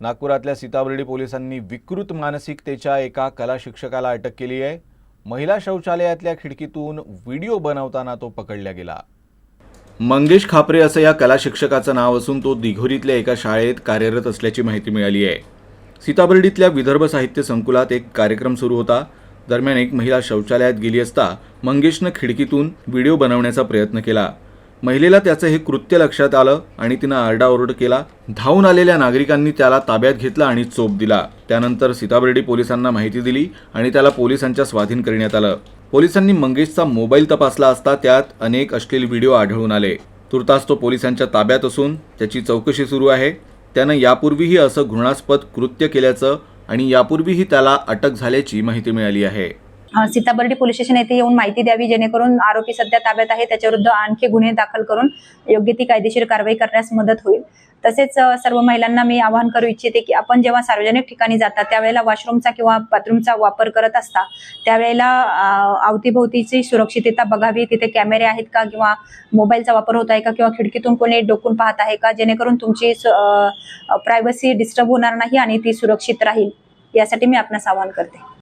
नागपुरातल्या सीताबर्डी पोलिसांनी विकृत मानसिकतेच्या एका कला शिक्षकाला अटक केली आहे. महिला शौचालयातल्या खिडकीतून व्हिडिओ बनवताना तो पकडला गेला. मंगेश खापरे असं या कला शिक्षकाचं नाव असून तो दिघोरीतल्या एका शाळेत कार्यरत असल्याची माहिती मिळाली आहे. सीताबर्डीतल्या विदर्भ साहित्य संकुलात एक कार्यक्रम सुरू होता. दरम्यान एक महिला शौचालयात गेली असता मंगेशनं खिडकीतून व्हिडिओ बनवण्याचा प्रयत्न केला. महिलेला त्याचं हे कृत्य लक्षात आलं आणि तिनं आरडाओरड केला धावून आलेल्या नागरिकांनी त्याला ताब्यात घेतला आणि चोप दिला. त्यानंतर सीताबर्डी पोलिसांना माहिती दिली आणि त्याला पोलिसांच्या स्वाधीन करण्यात आलं. पोलिसांनी मंगेशचा मोबाईल तपासला असता त्यात अनेक अश्लील व्हिडिओ आढळून आले. तुर्तास तो पोलिसांच्या ताब्यात असून त्याची चौकशी सुरू आहे. त्यानं यापूर्वीही असं घृणास्पद कृत्य केल्याचं आणि यापूर्वीही त्याला अटक झाल्याची माहिती मिळाली आहे. सीताबर्डी पोलीस स्टेशन येथे येऊन माहिती द्यावी जेणेकरून आरोपी सध्या ताब्यात आहे. त्याच्याविरुद्ध आणखी गुन्हे दाखल करून योग्य ती कायदेशीर कारवाई करण्यास मदत होईल. तसेच सर्व महिलांना मी आवाहन करू इच्छिते की आपण जेव्हा सार्वजनिक ठिकाणी जाता त्यावेळेला वॉशरूमचा किंवा बाथरूमचा वापर करत असता त्यावेळेला अवतीभोवतीची सुरक्षितता बघावी. तिथे कॅमेरे आहेत का किंवा मोबाईलचा वापर होत आहे का किंवा खिडकीतून कोणी डोकून पाहत आहे का? जेणेकरून तुमची प्रायव्हसी डिस्टर्ब होणार नाही आणि ती सुरक्षित राहील. यासाठी मी आपणास आवाहन करते.